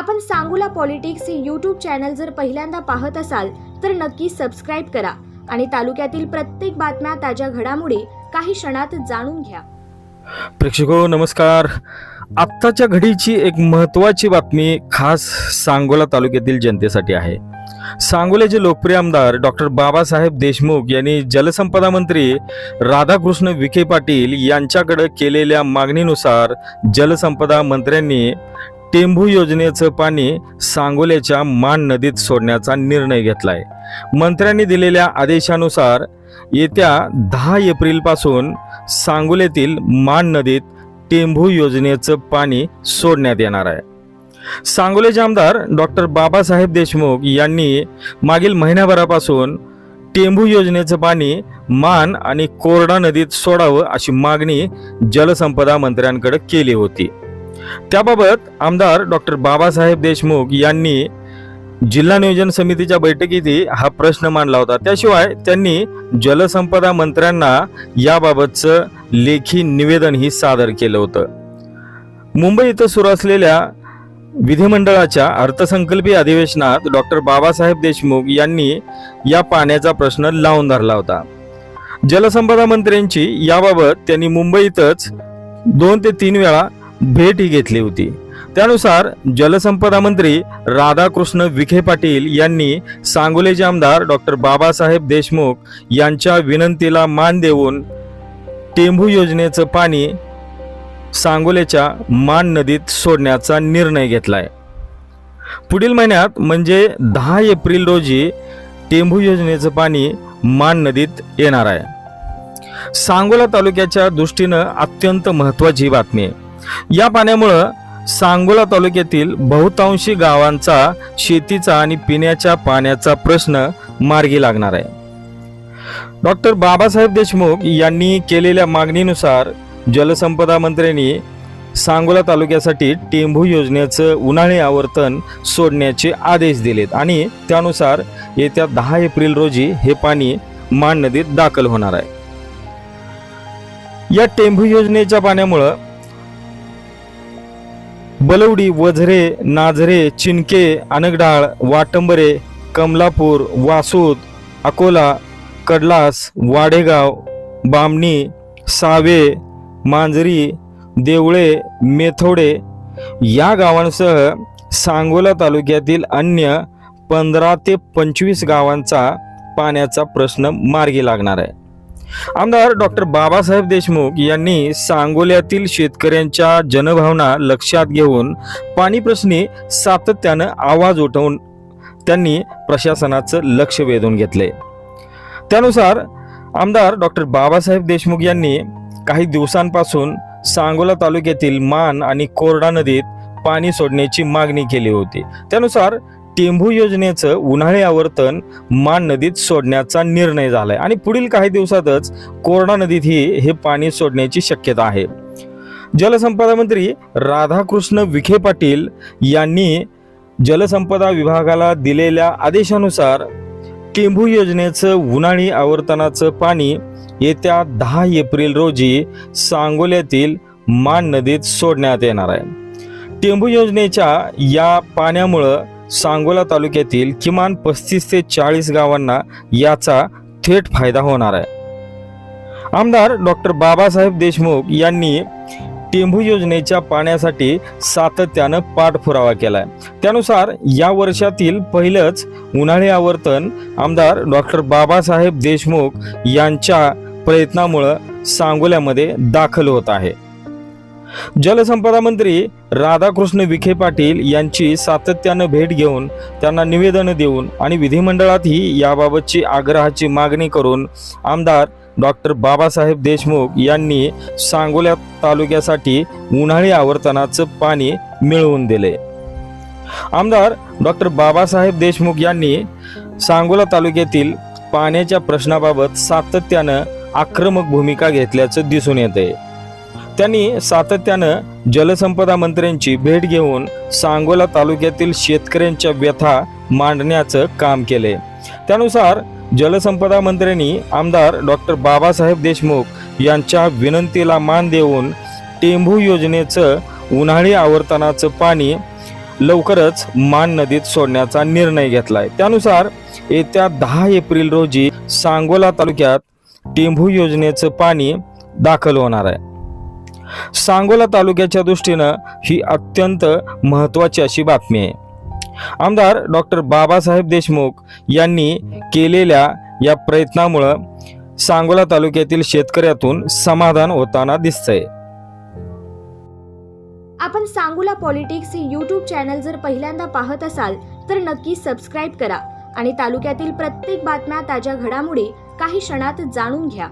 आपण सांगूला पॉलिटिक्स हे YouTube channel जर पहिल्यांदा पाहत असाल तर नक्की सबस्क्राईब करा आणि तालुक्यातील प्रत्येक बातम्या ताज्या घडामोडी काही क्षणात जाणून घ्या. प्रेक्षको नमस्कार. आत्ताच्या घडीची एक महत्त्वाची बातमी खास सांगोला तालुक्यातील जनतेसाठी आहे. सांगोल्याचे लोकप्रिय आमदार डॉक्टर बाबासाहेब देशमुख यांनी जलसंपदा मंत्री राधाकृष्ण विखे पाटील यांच्याकडे केलेल्या मागणीनुसार जलसंपदा मंत्र्यांनी टेंभू योजनेचं पाणी सांगोल्याच्या मान नदीत सोडण्याचा निर्णय घेतलाय. मंत्र्यांनी दिलेल्या आदेशानुसार येत्या दहा एप्रिलपासून सांगोल्यातील मान नदीत टेंभू योजनेचं पाणी सोडण्यात येणार आहे. सांगोल्याचे आमदार डॉक्टर बाबासाहेब देशमुख यांनी मागील महिन्याभरापासून टेंभू योजनेचं पाणी मान आणि कोरडा नदीत सोडावं अशी मागणी जलसंपदा मंत्र्यांकडे केली होती. त्याबाबत आमदार डॉक्टर बाबासाहेब देशमुख यांनी जिल्हा नियोजन समितीच्या बैठकीतही हा प्रश्न मांडला होता. त्याशिवाय त्यांनी जलसंपदा मंत्र्यांना याबाबतचं लेखी निवेदनही सादर केलं होतं. मुंबई इथं सुरू असलेल्या विधिमंडळाच्या अर्थसंकल्पीय अधिवेशनात डॉक्टर बाबासाहेब देशमुख यांनी या पाण्याचा प्रश्न लावून धरला होता. जलसंपदा मंत्र्यांची याबाबत त्यांनी मुंबईतच दोन ते तीन वेळा भेटही घेतली होती. त्यानुसार जलसंपदा मंत्री राधाकृष्ण विखे पाटील यांनी सांगोलेचे आमदार डॉक्टर बाबासाहेब देशमुख यांच्या विनंतीला मान देऊन टेंभू योजनेचं पाणी सांगोलेच्या मान नदीत सोडण्याचा निर्णय घेतलाय. पुढील महिन्यात म्हणजे दहा एप्रिल रोजी टेंभू योजनेचं पाणी मान नदीत येणार आहे. सांगोला तालुक्याच्या दृष्टीनं अत्यंत महत्त्वाची बातमी आहे. या पाण्यामुळं सांगोला तालुक्यातील बहुतांशी गावांचा शेतीचा आणि पिण्याच्या पाण्याचा प्रश्न मार्गी लागणार आहे. डॉक्टर बाबासाहेब देशमुख यांनी केलेल्या मागणीनुसार जलसंपदा मंत्र्यांनी सांगोला तालुक्यासाठी टेंभू योजनेचं उन्हाळी आवर्तन सोडण्याचे आदेश दिलेत आणि त्यानुसार येत्या दहा एप्रिल रोजी हे पाणी मान नदीत दाखल होणार आहे. या टेंभू योजनेच्या पाण्यामुळं बलवडी वझरे नाझरे चिनके अनगडाळ वाटंबरे कमलापूर वासूद अकोला कडलास वाडेगाव बामणी सावे मांजरी देवळे मेथोडे या गावांसह सांगोला तालुक्यातील अन्य पंधरा ते पंचवीस गावांचा पाण्याचा प्रश्न मार्गी लागणार आहे. आमदार डॉक्टर बाबासाहेब देशमुख यांनी सांगोल्यातील शेतकऱ्यांच्या जनभावना लक्षात घेऊन पाणी प्रश्नी सातत्यानं आवाज उठवून त्यांनी प्रशासनाचं लक्ष वेधून घेतले. त्यानुसार आमदार डॉक्टर बाबासाहेब देशमुख यांनी काही दिवसांपासून सांगोला तालुक्यातील मान आणि कोरडा नदीत पाणी सोडण्याची मागणी केली होती. त्यानुसार टेंभू योजनेचं उन्हाळी आवर्तन मान नदीत सोडण्याचा निर्णय झालाय. आणि पुढील काही दिवसातच कोरडा नदीतही हे पाणी सोडण्याची शक्यता आहे. जलसंपदा मंत्री राधाकृष्ण विखे पाटील यांनी जलसंपदा विभागाला दिलेल्या आदेशानुसार टेंभू योजनेचं उन्हाळी आवर्तनाचं पाणी येत्या दहा एप्रिल रोजी सांगोल्यातील मान नदीत सोडण्यात येणार आहे. टेंभू योजनेच्या या पाण्यामुळं सांगोला तालुक्यातील किमान पस्तीस ते चाळीस गावांना याचा थेट फायदा होणार आहे. आमदार डॉक्टर बाबासाहेब देशमुख यांनी टेंभू योजनेच्या पाण्यासाठी सातत्यानं पाठपुरावा केलाय. त्यानुसार या वर्षातील पहिलंच उन्हाळी आवर्तन आमदार डॉक्टर बाबासाहेब देशमुख यांच्या प्रयत्नामुळं सांगोल्यामध्ये दाखल होत आहे. जलसंपदा मंत्री राधाकृष्ण विखे पाटील यांची सातत्यानं भेट घेऊन त्यांना निवेदन देऊन आणि विधिमंडळातही याबाबतची आग्रहाची मागणी करून आमदार डॉक्टर बाबासाहेब देशमुख यांनी सांगोल्या तालुक्यासाठी उन्हाळी आवर्तनाचं पाणी मिळवून दिले. आमदार डॉक्टर बाबासाहेब देशमुख यांनी सांगोला तालुक्यातील पाण्याच्या प्रश्नाबाबत सातत्यानं आक्रमक भूमिका घेतल्याचं दिसून येते त्यांनी सातत्यानं जलसंपदा मंत्र्यांची भेट घेऊन सांगोला तालुक्यातील शेतकऱ्यांच्या व्यथा मांडण्याचं काम केले. त्यानुसार जलसंपदा मंत्र्यांनी आमदार डॉक्टर बाबासाहेब देशमुख यांच्या विनंतीला मान देऊन टेंभू योजनेचं उन्हाळी आवर्तनाचं पाणी लवकरच मान नदीत सोडण्याचा निर्णय घेतलाय. त्यानुसार येत्या दहा एप्रिल रोजी सांगोला तालुक्यात टेंभू योजनेचं पाणी दाखल होणार आहे. सांगोला तालुक्याच्या दृष्टीनं ही अत्यंत महत्त्वाची अशी बातमी आहे. आमदार डॉक्टर बाबासाहेब देशमुख यांनी केलेल्या या प्रयत्नामुळं सांगोला तालुक्यातील शेतकऱ्यातून समाधान होताना दिसतंय. आपण सांगोला पॉलिटिक्स हे यूट्यूब चॅनल जर पहिल्यांदा पाहत असाल तर नक्की सबस्क्राईब करा आणि तालुक्यातील प्रत्येक बातम्या ताज्या घडामोडी काही क्षणात जाणून घ्या.